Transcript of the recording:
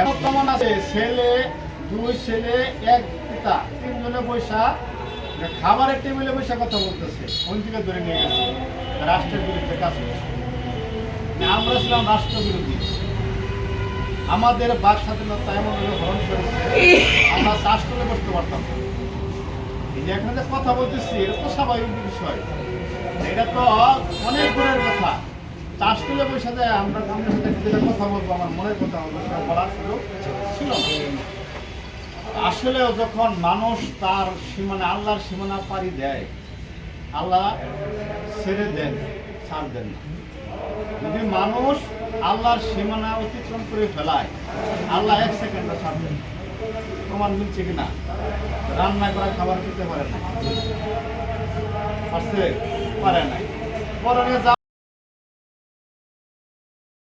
এমন আছে ছেলে দুই ছেলে এক পিতা তিনজনে পয়সা খাবারের টেবিলে বসে কথা বলতেছে ওই দিকে ধরে নিয়ে গেছে রাষ্ট্রের বিরুদ্ধে কাজ করছে আমরা ছিলাম রাষ্ট্র বিরোধী আমাদের বাক স্বাধীনতা এমন ভাবে হরণ করেছে আমরা চাষ করে করতে পারতাম এই এখানে কথা বলতেছি, এটা তো স্বাভাবিক বিষয়। এটা তো অনেক দূরের কথা। চাষ তুলে যায় আমরা আপনার সাথে যেটা কথা বলব, আমার মনের কথা সেটা বলার সুযোগ ছিল। না আসলেও যখন মানুষ তার সীমানা, আল্লাহর সীমানা পাড়ি দেয়, আল্লাহ ছেড়ে দেন, ছাড় দেন না। যদি মানুষ আল্লাহর সীমানা অতিক্রম করে ফেলায়, আল্লাহ এক সেকেন্ডে ছাড় দেন। প্রমাণ মিলছে কিনা? রান্না করা খাবার খেতে পারে না পারে না পরে যা